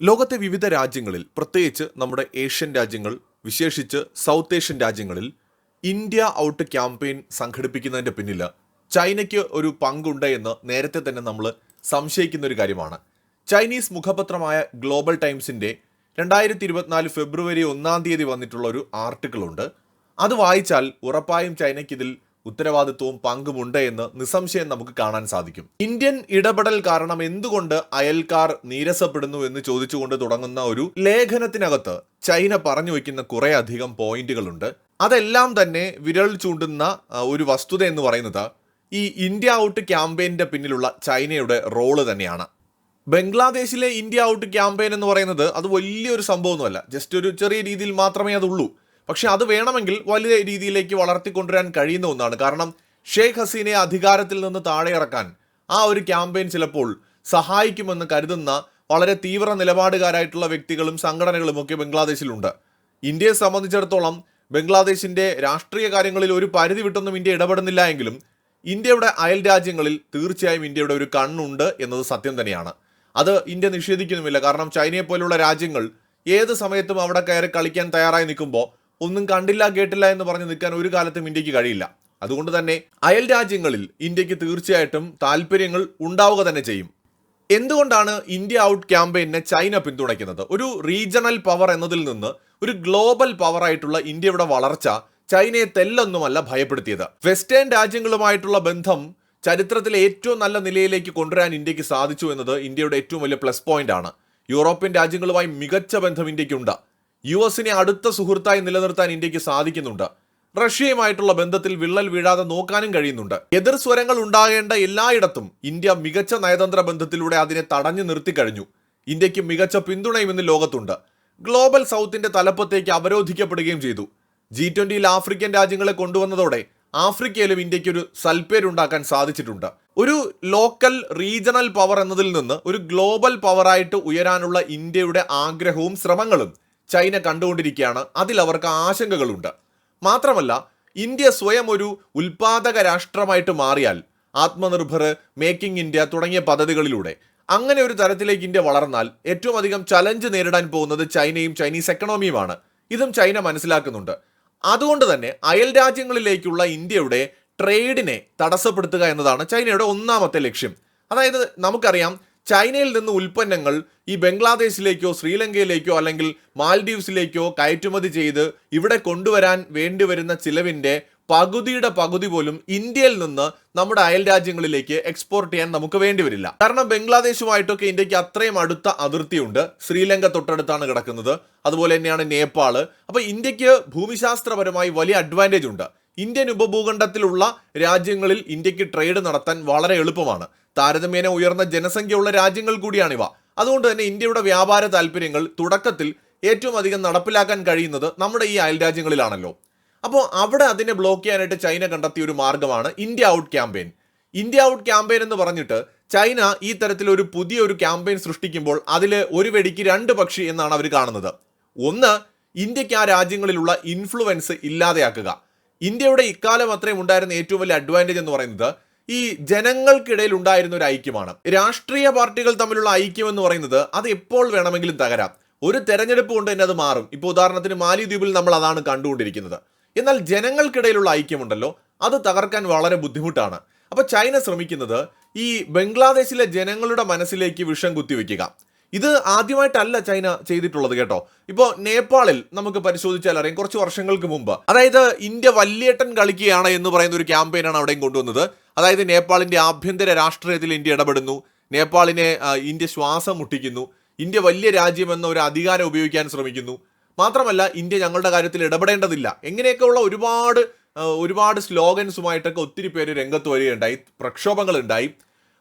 ലോകത്തെ വിവിധ രാജ്യങ്ങളിൽ പ്രത്യേകിച്ച് നമ്മുടെ ഏഷ്യൻ രാജ്യങ്ങൾ വിശേഷിച്ച് സൗത്ത് ഏഷ്യൻ രാജ്യങ്ങളിൽ ഇന്ത്യ ഔട്ട് ക്യാമ്പയിൻ സംഘടിപ്പിക്കുന്നതിന്റെ പിന്നിൽ ചൈനയ്ക്ക് ഒരു പങ്കുണ്ട് എന്ന് നേരത്തെ തന്നെ നമ്മൾ സംശയിക്കുന്ന ഒരു കാര്യമാണ്. ചൈനീസ് മുഖപത്രമായ ഗ്ലോബൽ ടൈംസിന്റെ രണ്ടായിരത്തി ഇരുപത്തിനാല് ഫെബ്രുവരി ഒന്നാം തീയതി വന്നിട്ടുള്ള ഒരു ആർട്ടിക്കിളുണ്ട്. അത് വായിച്ചാൽ ഉറപ്പായും ചൈനയ്ക്ക് ഇതിൽ ഉത്തരവാദിത്വവും പങ്കുമുണ്ട് എന്ന് നിസ്സംശയം നമുക്ക് കാണാൻ സാധിക്കും. ഇന്ത്യൻ ഇടപെടൽ കാരണം എന്തുകൊണ്ട് അയൽക്കാർ നീരസപ്പെടുന്നു എന്ന് ചോദിച്ചുകൊണ്ട് തുടങ്ങുന്ന ഒരു ലേഖനത്തിനകത്ത് ചൈന പറഞ്ഞു വയ്ക്കുന്ന കുറെ അധികം പോയിന്റുകളുണ്ട്. അതെല്ലാം തന്നെ വിരൽ ചൂണ്ടുന്ന ഒരു വസ്തുത എന്ന് പറയുന്നത് ഈ ഇന്ത്യ ഔട്ട് ക്യാമ്പയിന്റെ പിന്നിലുള്ള ചൈനയുടെ റോൾ തന്നെയാണ്. ബംഗ്ലാദേശിലെ ഇന്ത്യ ഔട്ട് ക്യാമ്പയിൻ എന്ന് പറയുന്നത് അത് വലിയൊരു സംഭവമൊന്നുമല്ല. ജസ്റ്റ് ഒരു ചെറിയ രീതിയിൽ മാത്രമേ അതുള്ളൂ. പക്ഷെ അത് വേണമെങ്കിൽ വലിയ രീതിയിലേക്ക് വളർത്തിക്കൊണ്ടുവരാൻ കഴിയുന്ന ഒന്നാണ്. കാരണം ഷെയ്ഖ് ഹസീനയെ അധികാരത്തിൽ നിന്ന് താഴെ ഇറക്കാൻ ആ ഒരു ക്യാമ്പയിൻ ചിലപ്പോൾ സഹായിക്കുമെന്ന് കരുതുന്ന വളരെ തീവ്ര നിലപാടുകാരായിട്ടുള്ള വ്യക്തികളും സംഘടനകളും ഒക്കെ ബംഗ്ലാദേശിലുണ്ട്. ഇന്ത്യയെ സംബന്ധിച്ചിടത്തോളം ബംഗ്ലാദേശിന്റെ രാഷ്ട്രീയ കാര്യങ്ങളിൽ ഒരു പരിധി വിട്ടൊന്നും ഇന്ത്യ ഇടപെടുന്നില്ല എങ്കിലും ഇന്ത്യയുടെ അയൽ രാജ്യങ്ങളിൽ തീർച്ചയായും ഇന്ത്യയുടെ ഒരു കണ്ണുണ്ട് എന്നത് സത്യം തന്നെയാണ്. അത് ഇന്ത്യ നിഷേധിക്കുന്നുമില്ല. കാരണം ചൈനയെ പോലുള്ള രാജ്യങ്ങൾ ഏത് സമയത്തും അവിടെ കയറി കളിക്കാൻ തയ്യാറായി നിൽക്കുമ്പോൾ ഒന്നും കണ്ടില്ല കേട്ടില്ല എന്ന് പറഞ്ഞ് നിൽക്കാൻ ഒരു കാലത്തും ഇന്ത്യയ്ക്ക് കഴിയില്ല. അതുകൊണ്ട് തന്നെ അയൽ രാജ്യങ്ങളിൽ ഇന്ത്യയ്ക്ക് തീർച്ചയായിട്ടും താല്പര്യങ്ങൾ ഉണ്ടാവുക തന്നെ ചെയ്യും. എന്തുകൊണ്ടാണ് ഇന്ത്യ ഔട്ട് ക്യാമ്പയിനെ ചൈന പിന്തുണയ്ക്കുന്നത്? ഒരു റീജിയണൽ പവർ എന്നതിൽ നിന്ന് ഒരു ഗ്ലോബൽ പവർ ആയിട്ടുള്ള ഇന്ത്യയുടെ വളർച്ച ചൈനയെ തെല്ലൊന്നുമല്ല ഭയപ്പെടുത്തിയത്. വെസ്റ്റേൺ രാജ്യങ്ങളുമായിട്ടുള്ള ബന്ധം ചരിത്രത്തിലെ ഏറ്റവും നല്ല നിലയിലേക്ക് കൊണ്ടുവരാൻ ഇന്ത്യയ്ക്ക് സാധിച്ചു എന്നത് ഇന്ത്യയുടെ ഏറ്റവും വലിയ പ്ലസ് പോയിന്റ് ആണ്. യൂറോപ്യൻ രാജ്യങ്ങളുമായി മികച്ച ബന്ധം ഇന്ത്യക്കുണ്ട്. യു എസിനെ അടുത്ത സുഹൃത്തായി നിലനിർത്താൻ ഇന്ത്യയ്ക്ക് സാധിക്കുന്നുണ്ട്. റഷ്യയുമായിട്ടുള്ള ബന്ധത്തിൽ വിള്ളൽ വീഴാതെ നോക്കാനും കഴിയുന്നുണ്ട്. എതിർ സ്വരങ്ങൾ ഉണ്ടാകേണ്ട എല്ലായിടത്തും ഇന്ത്യ മികച്ച നയതന്ത്ര ബന്ധത്തിലൂടെ അതിനെ തടഞ്ഞു നിർത്തി കഴിഞ്ഞു. ഇന്ത്യയ്ക്ക് മികച്ച പിന്തുണയും ഇന്ന് ലോകത്തുണ്ട്. ഗ്ലോബൽ സൗത്തിന്റെ തലപ്പത്തേക്ക് അവരോധിക്കപ്പെടുകയും ചെയ്തു. ജി ട്വന്റിയിൽ ആഫ്രിക്കൻ രാജ്യങ്ങളെ കൊണ്ടുവന്നതോടെ ആഫ്രിക്കയിലും ഇന്ത്യയ്ക്ക് ഒരു സൽപ്പേരുണ്ടാക്കാൻ സാധിച്ചിട്ടുണ്ട്. ഒരു ലോക്കൽ റീജണൽ പവർ എന്നതിൽ നിന്ന് ഒരു ഗ്ലോബൽ പവറായിട്ട് ഉയരാനുള്ള ഇന്ത്യയുടെ ആഗ്രഹവും ശ്രമങ്ങളും ചൈന കണ്ടുകൊണ്ടിരിക്കുകയാണ്. അതിൽ അവർക്ക് ആശങ്കകളുണ്ട്. മാത്രമല്ല ഇന്ത്യ സ്വയം ഒരു ഉൽപാദക രാഷ്ട്രമായിട്ട് മാറിയാൽ ആത്മനിർഭർ മേക്കിംഗ് ഇന്ത്യ തുടങ്ങിയ പദ്ധതികളിലൂടെ അങ്ങനെ ഒരു തരത്തിലേക്ക് ഇന്ത്യ വളർന്നാൽ ഏറ്റവും അധികം ചലഞ്ച് നേരിടാൻ പോകുന്നത് ചൈനയും ചൈനീസ് എക്കണോമിയുമാണ്. ഇതും ചൈന മനസ്സിലാക്കുന്നുണ്ട്. അതുകൊണ്ട് തന്നെ അയൽ രാജ്യങ്ങളിലേക്കുള്ള ഇന്ത്യയുടെ ട്രേഡിനെ തടസ്സപ്പെടുത്തുക എന്നതാണ് ചൈനയുടെ ഒന്നാമത്തെ ലക്ഷ്യം. അതായത് നമുക്കറിയാം ചൈനയിൽ നിന്ന് ഉൽപ്പന്നങ്ങൾ ഈ ബംഗ്ലാദേശിലേക്കോ ശ്രീലങ്കയിലേക്കോ അല്ലെങ്കിൽ മാൽഡീവ്സിലേക്കോ കയറ്റുമതി ചെയ്ത് ഇവിടെ കൊണ്ടുവരാൻ വേണ്ടിവരുന്ന ചിലവിന്റെ പകുതിയുടെ പകുതി പോലും ഇന്ത്യയിൽ നിന്ന് നമ്മുടെ അയൽ രാജ്യങ്ങളിലേക്ക് എക്സ്പോർട്ട് ചെയ്യാൻ നമുക്ക് വേണ്ടിവരില്ല കാരണം ബംഗ്ലാദേശുമായിട്ടൊക്കെ ഇന്ത്യയ്ക്ക് അത്രയും അടുത്ത അതിർത്തിയുണ്ട്. ശ്രീലങ്ക തൊട്ടടുത്താണ് കിടക്കുന്നത്. അതുപോലെ തന്നെയാണ് നേപ്പാൾ. അപ്പോൾ ഇന്ത്യയ്ക്ക് ഭൂമിശാസ്ത്രപരമായി വലിയ അഡ്വാന്റേജ് ഉണ്ട്. ഇന്ത്യൻ ഉപഭൂഖണ്ഡത്തിലുള്ള രാജ്യങ്ങളിൽ ഇന്ത്യയ്ക്ക് ട്രേഡ് നടത്താൻ വളരെ എളുപ്പമാണ്. താരതമ്യേന ഉയർന്ന ജനസംഖ്യയുള്ള രാജ്യങ്ങൾ കൂടിയാണിവ. അതുകൊണ്ട് തന്നെ ഇന്ത്യയുടെ വ്യാപാര താല്പര്യങ്ങൾ തുടക്കത്തിൽ ഏറ്റവും അധികം നടപ്പിലാക്കാൻ കഴിയുന്നത് നമ്മുടെ ഈ അയൽരാജ്യങ്ങളിലാണല്ലോ അപ്പോൾ അവിടെ അതിനെ ബ്ലോക്ക് ചെയ്യാനായിട്ട് ചൈന കണ്ടെത്തിയ ഒരു മാർഗമാണ് India out campaign India out campaign എന്ന് പറഞ്ഞിട്ട് ചൈന ഈ തരത്തിലൊരു പുതിയ ഒരു ക്യാമ്പയിൻ സൃഷ്ടിക്കുമ്പോൾ അതിൽ ഒരു വെടിക്ക് രണ്ട് പക്ഷി എന്നാണ് അവർ കാണുന്നത്. ഒന്ന് ഇന്ത്യയ്ക്ക് ആ രാജ്യങ്ങളിലുള്ള ഇൻഫ്ലുവൻസ് ഇല്ലാതെയാക്കുക. ഇന്ത്യയുടെ ഇക്കാലം അത്രയും ഉണ്ടായിരുന്ന ഏറ്റവും വലിയ അഡ്വാന്റേജ് എന്ന് പറയുന്നത് ഈ ജനങ്ങൾക്കിടയിൽ ഉണ്ടായിരുന്ന ഒരു ഐക്യമാണ്. രാഷ്ട്രീയ പാർട്ടികൾ തമ്മിലുള്ള ഐക്യം എന്ന് പറയുന്നത് അത് എപ്പോൾ വേണമെങ്കിലും തകരാം. ഒരു തെരഞ്ഞെടുപ്പ് കൊണ്ട് തന്നെ അത് മാറും. ഇപ്പോൾ ഉദാഹരണത്തിന് മാലിദ്വീപിൽ നമ്മൾ അതാണ് കണ്ടുകൊണ്ടിരിക്കുന്നത്. എന്നാൽ ജനങ്ങൾക്കിടയിലുള്ള ഐക്യമുണ്ടല്ലോ അത് തകർക്കാൻ വളരെ ബുദ്ധിമുട്ടാണ്. അപ്പോൾ ചൈന ശ്രമിക്കുന്നത് ഈ ബംഗ്ലാദേശിലെ ജനങ്ങളുടെ മനസ്സിലേക്ക് വിഷം കുത്തിവെക്കുക. ഇത് ആദ്യമായിട്ടല്ല ചൈന ചെയ്തിട്ടുള്ളത് കേട്ടോ. ഇപ്പോ നേപ്പാളിൽ നമുക്ക് പരിശോധിച്ചാൽ അറിയാം കുറച്ച് വർഷങ്ങൾക്ക് മുമ്പ്. അതായത് ഇന്ത്യ വല്യേട്ടൻ കളിക്കുകയാണ് എന്ന് പറയുന്ന ഒരു ക്യാമ്പയിനാണ് അവിടെയും കൊണ്ടുവന്നത്. അതായത് നേപ്പാളിന്റെ ആഭ്യന്തര രാഷ്ട്രീയത്തിൽ ഇന്ത്യ ഇടപെടുന്നു. നേപ്പാളിനെ ഇന്ത്യ ശ്വാസം മുട്ടിക്കുന്നു. ഇന്ത്യ വലിയ രാജ്യമെന്ന ഒരു അധികാരം ഉപയോഗിക്കാൻ ശ്രമിക്കുന്നു. മാത്രമല്ല ഇന്ത്യ ഞങ്ങളുടെ കാര്യത്തിൽ ഇടപെടേണ്ടതില്ല. എങ്ങനെയൊക്കെയുള്ള ഒരുപാട് ഒരുപാട് സ്ലോഗൻസുമായിട്ടൊക്കെ ഒത്തിരി പേര് രംഗത്ത് വരികയുണ്ടായി പ്രക്ഷോഭങ്ങൾ ഉണ്ടായി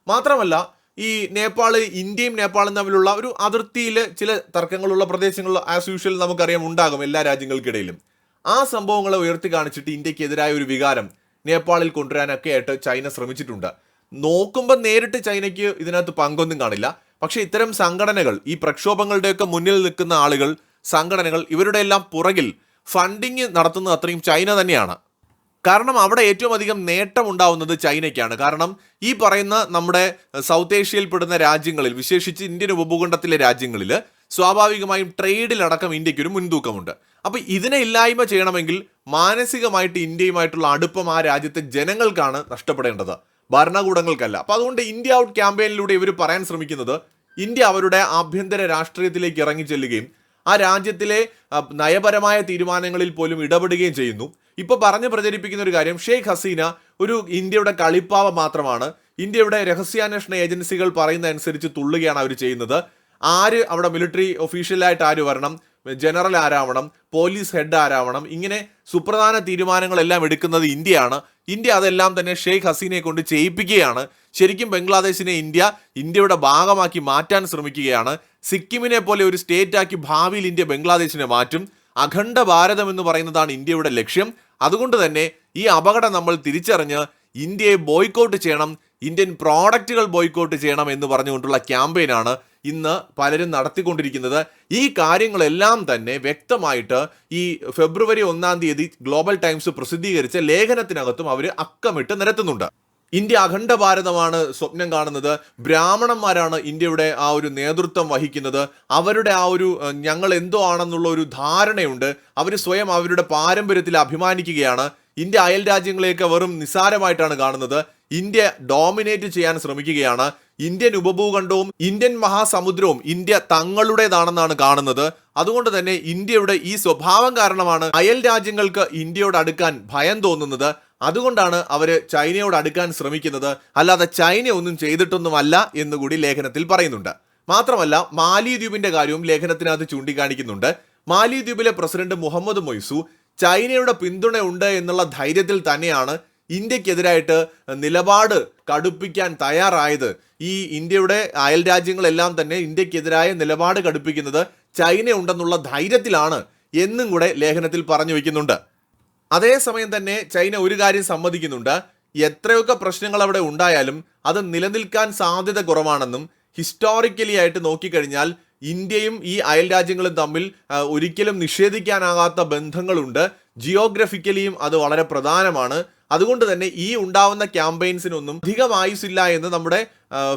മാത്രമല്ല ഈ നേപ്പാൾ ഇന്ത്യയും നേപ്പാളും തമ്മിലുള്ള ഒരു അതിർത്തിയിൽ ചില തർക്കങ്ങളുള്ള പ്രദേശങ്ങൾ ആസ് യൂഷ്വൽ നമുക്കറിയാം ഉണ്ടാകും എല്ലാ രാജ്യങ്ങൾക്കിടയിലും. ആ സംഭവങ്ങളെ ഉയർത്തി കാണിച്ചിട്ട് ഇന്ത്യക്കെതിരായ ഒരു വികാരം നേപ്പാളിൽ കൊണ്ടുവരാനൊക്കെ ആയിട്ട് ചൈന ശ്രമിച്ചിട്ടുണ്ട്. നോക്കുമ്പോൾ നേരിട്ട് ചൈനയ്ക്ക് ഇതിനകത്ത് പങ്കൊന്നും കാണില്ല. പക്ഷേ ഇത്തരം സംഘടനകൾ ഈ പ്രക്ഷോഭങ്ങളുടെയൊക്കെ മുന്നിൽ നിൽക്കുന്ന ആളുകൾ സംഘടനകൾ ഇവരുടെ എല്ലാം പുറകിൽ ഫണ്ടിങ് നടത്തുന്നത് അത്രയും ചൈന തന്നെയാണ്. കാരണം അവിടെ ഏറ്റവും അധികം നേട്ടം ഉണ്ടാവുന്നത് ചൈനയ്ക്കാണ്. കാരണം ഈ പറയുന്ന നമ്മുടെ സൗത്ത് ഏഷ്യയിൽ പെടുന്ന രാജ്യങ്ങളിൽ വിശേഷിച്ച് ഇന്ത്യൻ ഉപഭൂഖണ്ഡത്തിലെ രാജ്യങ്ങളിൽ സ്വാഭാവികമായും ട്രേഡിലടക്കം ഇന്ത്യയ്ക്ക് ഒരു മുൻതൂക്കമുണ്ട്. അപ്പോൾ ഇതിനെ ഇല്ലായ്മ ചെയ്യണമെങ്കിൽ മാനസികമായിട്ട് ഇന്ത്യയുമായിട്ടുള്ള അടുപ്പം ആ രാജ്യത്തെ ജനങ്ങൾക്കാണ് നഷ്ടപ്പെടേണ്ടത്. ഭരണകൂടങ്ങൾക്കല്ല. അപ്പോൾ അതുകൊണ്ട് ഇന്ത്യ ഔട്ട് ക്യാമ്പയിനിലൂടെ ഇവർ പറയാൻ ശ്രമിക്കുന്നത് ഇന്ത്യ അവരുടെ ആഭ്യന്തര രാഷ്ട്രീയത്തിലേക്ക് ഇറങ്ങി ചെല്ലുകയും ആ രാജ്യത്തിലെ നയപരമായ തീരുമാനങ്ങളിൽ പോലും ഇടപെടുകയും ചെയ്യുന്നു. ഇപ്പോൾ പറഞ്ഞ് പ്രചരിപ്പിക്കുന്ന ഒരു കാര്യം ഷെയ്ഖ് ഹസീന ഒരു ഇന്ത്യയുടെ കളിപ്പാവ മാത്രമാണ്. ഇന്ത്യയുടെ രഹസ്യാന്വേഷണ ഏജൻസികൾ പറയുന്ന അനുസരിച്ച് തുള്ളുകയാണ് അവർ ചെയ്യുന്നത്. ആര് അവിടെ മിലിറ്ററി ഒഫീഷ്യലായിട്ട് ആര് വരണം? ജനറൽ ആരാവണം? പോലീസ് ഹെഡ് ആരാവണം? ഇങ്ങനെ സുപ്രധാന തീരുമാനങ്ങളെല്ലാം എടുക്കുന്നത് ഇന്ത്യയാണ്. ഇന്ത്യ അതെല്ലാം തന്നെ ഷെയ്ഖ് ഹസീനയെ കൊണ്ട് ചെയ്യിപ്പിക്കുകയാണ്. ശരിക്കും ബംഗ്ലാദേശിനെ ഇന്ത്യ ഇന്ത്യയുടെ ഭാഗമാക്കി മാറ്റാൻ ശ്രമിക്കുകയാണ്. സിക്കിമിനെ പോലെ ഒരു സ്റ്റേറ്റാക്കി ഭാവിയിൽ ഇന്ത്യ ബംഗ്ലാദേശിനെ മാറ്റും. അഖണ്ഡ ഭാരതം എന്ന് പറയുന്നതാണ് ഇന്ത്യയുടെ ലക്ഷ്യം. അതുകൊണ്ട് തന്നെ ഈ അപകടം നമ്മൾ തിരിച്ചറിഞ്ഞ് ഇന്ത്യയെ ബോയ്ക്കോട്ട് ചെയ്യണം ഇന്ത്യൻ പ്രോഡക്റ്റുകൾ ബോയ്ക്കോട്ട് ചെയ്യണം എന്ന് പറഞ്ഞുകൊണ്ടുള്ള ക്യാമ്പയിനാണ് ഇന്ന് പലരും നടത്തിക്കൊണ്ടിരിക്കുന്നത്. ഈ കാര്യങ്ങളെല്ലാം തന്നെ വ്യക്തമായിട്ട് ഈ ഫെബ്രുവരി ഒന്നാം തീയതി ഗ്ലോബൽ ടൈംസ് പ്രസിദ്ധീകരിച്ച ലേഖനത്തിനകത്തും അവർ അക്കമിട്ട് നിരത്തുന്നുണ്ട്. ഇന്ത്യ അഖണ്ഡ ഭാരതമാണ് സ്വപ്നം കാണുന്നത്. ബ്രാഹ്മണന്മാരാണ് ഇന്ത്യയുടെ ആ ഒരു നേതൃത്വം വഹിക്കുന്നത്. അവരുടെ ആ ഒരു ഞങ്ങൾ എന്തോ ആണെന്നുള്ള ഒരു ധാരണയുണ്ട്. അവർ സ്വയം അവരുടെ പാരമ്പര്യത്തിൽ അഭിമാനിക്കുകയാണ്. ഇന്ത്യ അയൽ രാജ്യങ്ങളെയൊക്കെ വെറും നിസ്സാരമായിട്ടാണ് കാണുന്നത്. ഇന്ത്യ ഡോമിനേറ്റ് ചെയ്യാൻ ശ്രമിക്കുകയാണ്. ഇന്ത്യൻ ഉപഭൂഖണ്ഡവും ഇന്ത്യൻ മഹാസമുദ്രവും ഇന്ത്യ തങ്ങളുടേതാണെന്നാണ് കാണുന്നത്. അതുകൊണ്ട് തന്നെ ഇന്ത്യയുടെ ഈ സ്വഭാവം കാരണമാണ് അയൽ രാജ്യങ്ങൾക്ക് ഇന്ത്യയോട് അടുക്കാൻ ഭയം തോന്നുന്നത്. അതുകൊണ്ടാണ് അവർ ചൈനയോട് അടുക്കാൻ ശ്രമിക്കുന്നത്. അല്ലാതെ ചൈന ഒന്നും ചെയ്തിട്ടൊന്നുമല്ല എന്നുകൂടി ലേഖനത്തിൽ പറയുന്നുണ്ട്. മാത്രമല്ല മാലിദ്വീപിന്റെ കാര്യവും ലേഖനത്തിനകത്ത് ചൂണ്ടിക്കാണിക്കുന്നുണ്ട്. മാലിദ്വീപിലെ പ്രസിഡന്റ് മുഹമ്മദ് മൊയ്സു ചൈനയുടെ പിന്തുണ ഉണ്ട് എന്നുള്ള ധൈര്യത്തിൽ തന്നെയാണ് ഇന്ത്യക്കെതിരായിട്ട് നിലപാട് കടുപ്പിക്കാൻ തയ്യാറായത്. ഈ ഇന്ത്യയുടെ അയൽ രാജ്യങ്ങളെല്ലാം തന്നെ ഇന്ത്യക്കെതിരായ നിലപാട് കടുപ്പിക്കുന്നത് ചൈന ഉണ്ടെന്നുള്ള ധൈര്യത്തിലാണ് എന്നും കൂടെ ലേഖനത്തിൽ പറഞ്ഞു വയ്ക്കുന്നുണ്ട് അതേസമയം തന്നെ ചൈന ഒരു കാര്യം സമ്മതിക്കുന്നുണ്ട്. എത്രയൊക്കെ പ്രശ്നങ്ങൾ അവിടെ ഉണ്ടായാലും അത് നിലനിൽക്കാൻ സാധ്യത കുറവാണെന്നും ഹിസ്റ്റോറിക്കലി ആയിട്ട് നോക്കിക്കഴിഞ്ഞാൽ ഇന്ത്യയും ഈ അയൽ രാജ്യങ്ങളും തമ്മിൽ ഒരിക്കലും നിഷേധിക്കാനാകാത്ത ബന്ധങ്ങളുണ്ട്. ജിയോഗ്രഫിക്കലിയും അത് വളരെ പ്രധാനമാണ്. അതുകൊണ്ട് തന്നെ ഈ ഉണ്ടാവുന്ന ക്യാമ്പയിൻസിനൊന്നും അധികം ആയുസില്ല എന്ന് നമ്മുടെ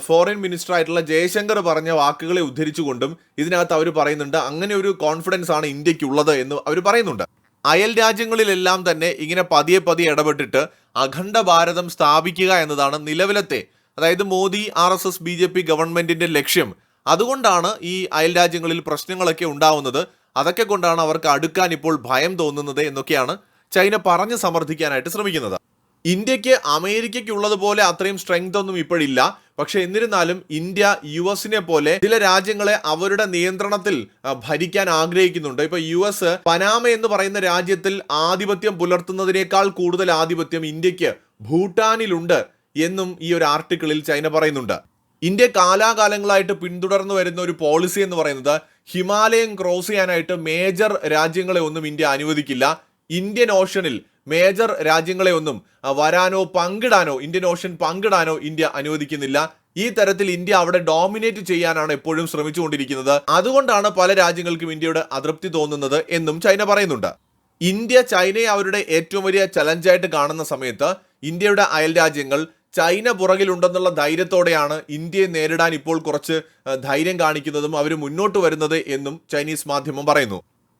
ഫോറിൻ മിനിസ്റ്റർ ആയിട്ടുള്ള ജയശങ്കർ പറഞ്ഞ വാക്കുകളെ ഉദ്ധരിച്ചുകൊണ്ടും ഇതിനകത്ത് അവർ പറയുന്നുണ്ട്. അങ്ങനെ ഒരു കോൺഫിഡൻസ് ആണ് ഇന്ത്യക്കുള്ളത് എന്ന് അവർ പറയുന്നുണ്ട്. അയൽ രാജ്യങ്ങളിലെല്ലാം തന്നെ ഇങ്ങനെ പതിയെ പതിയെ ഇടപെട്ടിട്ട് അഖണ്ഡ ഭാരതം സ്ഥാപിക്കുക എന്നതാണ് നിലവിലത്തെ അതായത് Modi R S S B J P ഗവൺമെന്റിന്റെ ലക്ഷ്യം. അതുകൊണ്ടാണ് ഈ അയൽ രാജ്യങ്ങളിൽ പ്രശ്നങ്ങളൊക്കെ ഉണ്ടാവുന്നത്. അതൊക്കെ കൊണ്ടാണ് അവർക്ക് അടുക്കാൻ ഇപ്പോൾ ഭയം തോന്നുന്നത് എന്നൊക്കെയാണ് ചൈന പറഞ്ഞ് സമർത്ഥിക്കാനായിട്ട് ശ്രമിക്കുന്നത്. ഇന്ത്യയ്ക്ക് അമേരിക്കയ്ക്കുള്ളതുപോലെ അത്രയും സ്ട്രെങ്ത് ഒന്നും ഇപ്പോഴില്ല. പക്ഷേ എന്നിരുന്നാലും ഇന്ത്യ യു എസിനെ പോലെ ചില രാജ്യങ്ങളെ അവരുടെ നിയന്ത്രണത്തിൽ ഭരിക്കാൻ ആഗ്രഹിക്കുന്നുണ്ട്. ഇപ്പൊ യു എസ് പനാമ എന്ന് പറയുന്ന രാജ്യത്തിൽ ആധിപത്യം പുലർത്തുന്നതിനേക്കാൾ കൂടുതൽ ആധിപത്യം ഇന്ത്യയ്ക്ക് ഭൂട്ടാനിലുണ്ട് എന്നും ഈ ഒരു ആർട്ടിക്കിളിൽ ചൈന പറയുന്നുണ്ട്. ഇന്ത്യ കാലാകാലങ്ങളായിട്ട് പിന്തുടർന്നു വരുന്ന ഒരു പോളിസി എന്ന് പറയുന്നത് ഹിമാലയം ക്രോസ് ചെയ്യാനായിട്ട് മേജർ രാജ്യങ്ങളെ ഒന്നും ഇന്ത്യ അനുവദിക്കില്ല. ഇന്ത്യൻ ഓഷനിൽ മേജർ രാജ്യങ്ങളെ ഒന്നും വരാനോ പങ്കിടാനോ ഇന്ത്യൻ ഓഷൻ പങ്കിടാനോ ഇന്ത്യ അനുവദിക്കുന്നില്ല. ഈ തരത്തിൽ ഇന്ത്യ അവിടെ ഡോമിനേറ്റ് ചെയ്യാനാണ് എപ്പോഴും ശ്രമിച്ചുകൊണ്ടിരിക്കുന്നത്. അതുകൊണ്ടാണ് പല രാജ്യങ്ങൾക്കും ഇന്ത്യയുടെ അതൃപ്തി തോന്നുന്നത് എന്നും ചൈന പറയുന്നുണ്ട്. ഇന്ത്യ ചൈനയെ അവരുടെ ഏറ്റവും വലിയ ചലഞ്ചായിട്ട് കാണുന്ന സമയത്ത് ഇന്ത്യയുടെ അയൽ രാജ്യങ്ങൾ ചൈന പുറകിലുണ്ടെന്നുള്ള ധൈര്യത്തോടെയാണ് ഇന്ത്യയെ നേരിടാൻ ഇപ്പോൾ കുറച്ച് ധൈര്യം കാണിക്കുന്നതും അവർ മുന്നോട്ട് വരുന്നത് എന്നും ചൈനീസ് മാധ്യമം പറയുന്നു.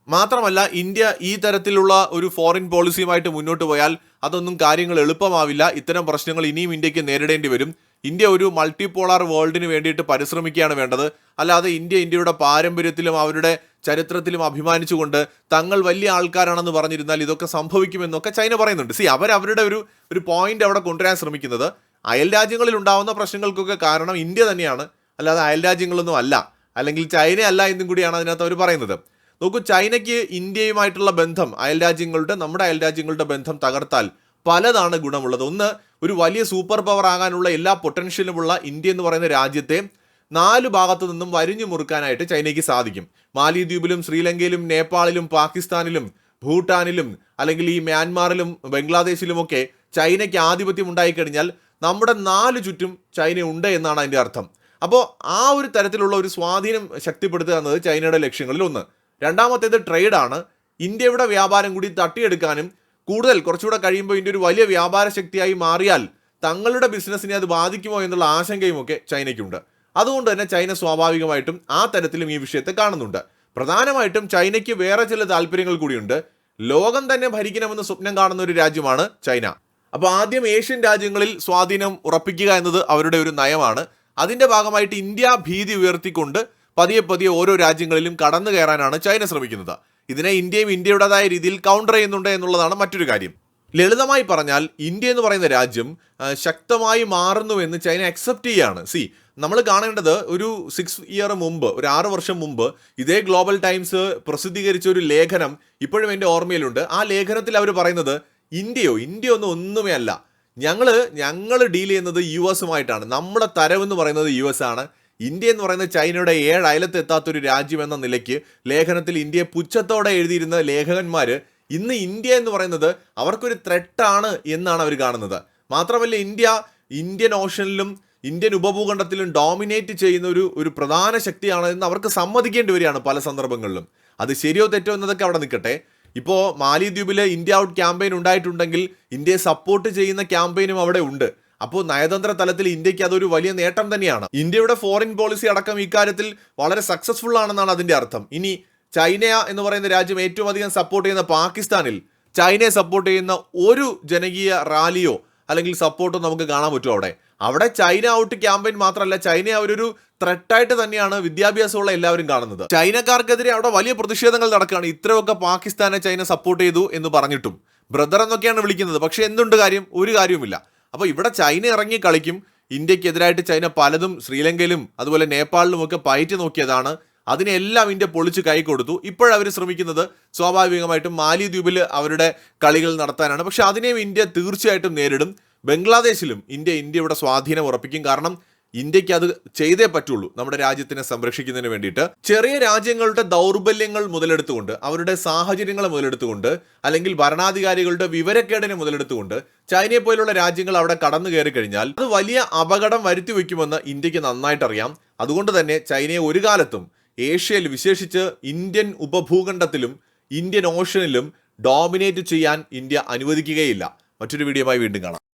മാത്രമല്ല ഇന്ത്യ ഈ തരത്തിലുള്ള ഒരു ഫോറിൻ പോളിസിയുമായിട്ട് മുന്നോട്ട് പോയാൽ അതൊന്നും കാര്യങ്ങൾ എളുപ്പമാവില്ല. ഇത്തരം പ്രശ്നങ്ങൾ ഇനിയും ഇന്ത്യയ്ക്ക് നേരിടേണ്ടി വരും. ഇന്ത്യ ഒരു മൾട്ടിപോളാർ വേൾഡിന് വേണ്ടിയിട്ട് പരിശ്രമിക്കുകയാണ് വേണ്ടത്. അല്ലാതെ ഇന്ത്യ ഇന്ത്യയുടെ പാരമ്പര്യത്തിലും അവരുടെ ചരിത്രത്തിലും അഭിമാനിച്ചുകൊണ്ട് തങ്ങൾ വലിയ ആൾക്കാരാണെന്ന് പറഞ്ഞിരുന്നാൽ ഇതൊക്കെ സംഭവിക്കുമെന്നൊക്കെ ചൈന പറയുന്നുണ്ട്. സി അവർ അവരുടെ ഒരു ഒരു പോയിന്റ് അവിടെ കൊണ്ടുവരാൻ ശ്രമിക്കുന്നത് അയൽ രാജ്യങ്ങളിൽ ഉണ്ടാവുന്ന പ്രശ്നങ്ങൾക്കൊക്കെ കാരണം ഇന്ത്യ തന്നെയാണ്. അല്ലാതെ അയൽ രാജ്യങ്ങളൊന്നും അല്ല. അല്ലെങ്കിൽ ചൈന അല്ല എന്നും കൂടിയാണ് അതിനകത്ത് അവർ പറയുന്നത്. നോക്കൂ ചൈനയ്ക്ക് ഇന്ത്യയുമായിട്ടുള്ള ബന്ധം അയൽരാജ്യങ്ങളുടെ നമ്മുടെ അയൽരാജ്യങ്ങളുടെ ബന്ധം തകർത്താൽ പലതാണ് ഗുണമുള്ളത്. ഒന്ന് ഒരു വലിയ സൂപ്പർ പവർ ആകാനുള്ള എല്ലാ പൊട്ടൻഷ്യലുമുള്ള ഇന്ത്യ എന്ന് പറയുന്ന രാജ്യത്തെ നാല് ഭാഗത്തു നിന്നും വരിഞ്ഞു മുറുക്കാനായിട്ട് ചൈനയ്ക്ക് സാധിക്കും. മാലിദ്വീപിലും ശ്രീലങ്കയിലും നേപ്പാളിലും പാകിസ്ഥാനിലും ഭൂട്ടാനിലും അല്ലെങ്കിൽ ഈ മ്യാൻമാറിലും ബംഗ്ലാദേശിലുമൊക്കെ ചൈനയ്ക്ക് ആധിപത്യം ഉണ്ടായിക്കഴിഞ്ഞാൽ നമ്മുടെ നാല് ചുറ്റും ചൈന ഉണ്ട് എന്നാണ് അതിന്റെ അർത്ഥം. അപ്പോൾ ആ ഒരു തരത്തിലുള്ള ഒരു സ്വാധീനം ശക്തിപ്പെടുത്തുക എന്നത് ചൈനയുടെ ലക്ഷ്യങ്ങളിൽ ഒന്ന്. രണ്ടാമത്തേത് ട്രേഡാണ്. ഇന്ത്യയുടെ വ്യാപാരം കൂടി തട്ടിയെടുക്കാനും കൂടുതൽ കുറച്ചുകൂടെ കഴിയുമ്പോൾ ഇന്ത്യ ഒരു വലിയ വ്യാപാര ശക്തിയായി മാറിയാൽ തങ്ങളുടെ ബിസിനസ്സിനെ അത് ബാധിക്കുമോ എന്നുള്ള ആശങ്കയും ഒക്കെ ചൈനയ്ക്കുണ്ട്. അതുകൊണ്ട് തന്നെ ചൈന സ്വാഭാവികമായിട്ടും ആ തരത്തിലും ഈ വിഷയത്തെ കാണുന്നുണ്ട്. പ്രധാനമായിട്ടും ചൈനയ്ക്ക് വേറെ ചില താല്പര്യങ്ങൾ കൂടിയുണ്ട്. ലോകം തന്നെ ഭരിക്കണമെന്ന് സ്വപ്നം കാണുന്ന ഒരു രാജ്യമാണ് ചൈന. അപ്പോൾ ആദ്യം ഏഷ്യൻ രാജ്യങ്ങളിൽ സ്വാധീനം ഉറപ്പിക്കുക എന്നത് അവരുടെ ഒരു നയമാണ്. അതിന്റെ ഭാഗമായിട്ട് ഇന്ത്യ ഭീതി ഉയർത്തിക്കൊണ്ട് പതിയെ പതിയെ ഓരോ രാജ്യങ്ങളിലും കടന്നു കയറാനാണ് ചൈന ശ്രമിക്കുന്നത്. ഇതിനെ ഇന്ത്യയും ഇന്ത്യയുടേതായ രീതിയിൽ കൗണ്ടർ ചെയ്യുന്നുണ്ട് എന്നുള്ളതാണ് മറ്റൊരു കാര്യം. ലളിതമായി പറഞ്ഞാൽ ഇന്ത്യ എന്ന് പറയുന്ന രാജ്യം ശക്തമായി മാറുന്നുവെന്ന് ചൈന അക്സെപ്റ്റ് ചെയ്യുകയാണ് സി നമ്മൾ കാണേണ്ടത് ഒരു സിക്സ് ഇയർ മുമ്പ് ഒരു ആറ് വർഷം മുമ്പ് ഇതേ ഗ്ലോബൽ ടൈംസ് പ്രസിദ്ധീകരിച്ച ഒരു ലേഖനം ഇപ്പോഴും എന്റെ ഓർമ്മയിലുണ്ട്. ആ ലേഖനത്തിൽ അവർ പറയുന്നത് ഇന്ത്യയോ ഇന്ത്യ ഒന്നും ഒന്നുമേ അല്ല. ഞങ്ങൾ ഞങ്ങൾ ഡീൽ ചെയ്യുന്നത് യു എസുമായിട്ടാണ്. നമ്മുടെ തരവെന്ന് പറയുന്നത് യു എസ് ആണ്. ഇന്ത്യ എന്ന് പറയുന്നത് ചൈനയുടെ ഏഴ് രാജ്യം എന്ന നിലയ്ക്ക് ലേഖനത്തിൽ ഇന്ത്യയെ പുച്ഛത്തോടെ എഴുതിയിരുന്ന ലേഖകന്മാർ ഇന്ന് ഇന്ത്യ എന്ന് പറയുന്നത് അവർക്കൊരു ത്രെട്ടാണ് എന്നാണ് അവർ കാണുന്നത്. മാത്രമല്ല ഇന്ത്യ ഇന്ത്യൻ ഓഷനിലും ഇന്ത്യൻ ഉപഭൂഖണ്ഡത്തിലും ഡോമിനേറ്റ് ചെയ്യുന്ന ഒരു ഒരു പ്രധാന ശക്തിയാണ് എന്ന് അവർക്ക് സമ്മതിക്കേണ്ടി വരികയാണ് പല സന്ദർഭങ്ങളിലും. അത് ശരിയോ തെറ്റോ എന്നതൊക്കെ അവിടെ നിൽക്കട്ടെ. ഇപ്പോൾ മാലിദ്വീപിൽ ഇന്ത്യ ഔട്ട് ക്യാമ്പയിൻ ഉണ്ടായിട്ടുണ്ടെങ്കിൽ ഇന്ത്യയെ സപ്പോർട്ട് ചെയ്യുന്ന ക്യാമ്പയിനും അവിടെ ഉണ്ട്. അപ്പോൾ നയതന്ത്ര തലത്തിൽ ഇന്ത്യയ്ക്ക് അതൊരു വലിയ നേട്ടം തന്നെയാണ്. ഇന്ത്യയുടെ ഫോറിൻ പോളിസി അടക്കം ഇക്കാര്യത്തിൽ വളരെ സക്സസ്ഫുൾ ആണെന്നാണ് അതിന്റെ അർത്ഥം. ഇനി ചൈന എന്ന് പറയുന്ന രാജ്യം ഏറ്റവും അധികം സപ്പോർട്ട് ചെയ്യുന്ന പാകിസ്ഥാനിൽ ചൈനയെ സപ്പോർട്ട് ചെയ്യുന്ന ഒരു ജനകീയ റാലിയോ അല്ലെങ്കിൽ സപ്പോർട്ടോ നമുക്ക് കാണാൻ പറ്റും അവിടെ. അവിടെ ചൈന ഔട്ട് ക്യാമ്പയിൻ മാത്രമല്ല ചൈന അവരൊരു ത്രെട്ടായിട്ട് തന്നെയാണ് വിദ്യാഭ്യാസമുള്ള എല്ലാവരും കാണുന്നത്. ചൈനക്കാർക്കെതിരെ അവിടെ വലിയ പ്രതിഷേധങ്ങൾ നടക്കുകയാണ്. ഇത്രയൊക്കെ പാകിസ്ഥാനെ ചൈന സപ്പോർട്ട് ചെയ്തു എന്ന് പറഞ്ഞിട്ടും. ബ്രദർ എന്നൊക്കെയാണ് വിളിക്കുന്നത്. പക്ഷേ എന്തുണ്ട് കാര്യം? ഒരു കാര്യവുമില്ല. അപ്പോൾ ഇവിടെ ചൈന ഇറങ്ങി കളിക്കും. ഇന്ത്യക്കെതിരായിട്ട് ചൈന പലതും ശ്രീലങ്കയിലും അതുപോലെ നേപ്പാളിലും ഒക്കെ പയറ്റി നോക്കിയതാണ്. അതിനെല്ലാം ഇന്ത്യ പൊളിച്ച് കൈ കൊടുത്തു. ഇപ്പോഴവർ ശ്രമിക്കുന്നത് സ്വാഭാവികമായിട്ടും മാലിദ്വീപിൽ അവരുടെ കളികൾ നടത്താനാണ്. പക്ഷെ അതിനെയും ഇന്ത്യ തീർച്ചയായിട്ടും നേരിടും. ബംഗ്ലാദേശിലും ഇന്ത്യ ഇന്ത്യയുടെ സ്വാധീനം ഉറപ്പിക്കും. കാരണം ഇന്ത്യയ്ക്ക് അത് ചെയ്തേ പറ്റുള്ളൂ നമ്മുടെ രാജ്യത്തിനെ സംരക്ഷിക്കുന്നതിന് വേണ്ടിയിട്ട്. ചെറിയ രാജ്യങ്ങളുടെ ദൗർബല്യങ്ങൾ മുതലെടുത്തുകൊണ്ട് അവരുടെ സാഹചര്യങ്ങളെ മുതലെടുത്തുകൊണ്ട് അല്ലെങ്കിൽ ഭരണാധികാരികളുടെ വിവരക്കേടിനെ മുതലെടുത്തുകൊണ്ട് ചൈനയെ പോലുള്ള രാജ്യങ്ങൾ അവിടെ കടന്നു കയറി കഴിഞ്ഞാൽ അത് വലിയ അപകടം വരുത്തി വയ്ക്കുമെന്ന് ഇന്ത്യയ്ക്ക് നന്നായിട്ടറിയാം അതുകൊണ്ട് തന്നെ ചൈനയെ ഒരു കാലത്തും ഏഷ്യയിൽ വിശേഷിച്ച് ഇന്ത്യൻ ഉപഭൂഖണ്ഡത്തിലും ഇന്ത്യൻ ഓഷനിലും ഡോമിനേറ്റ് ചെയ്യാൻ ഇന്ത്യ അനുവദിക്കുകയില്ല. മറ്റൊരു വീഡിയോയുമായി വീണ്ടും കാണാം.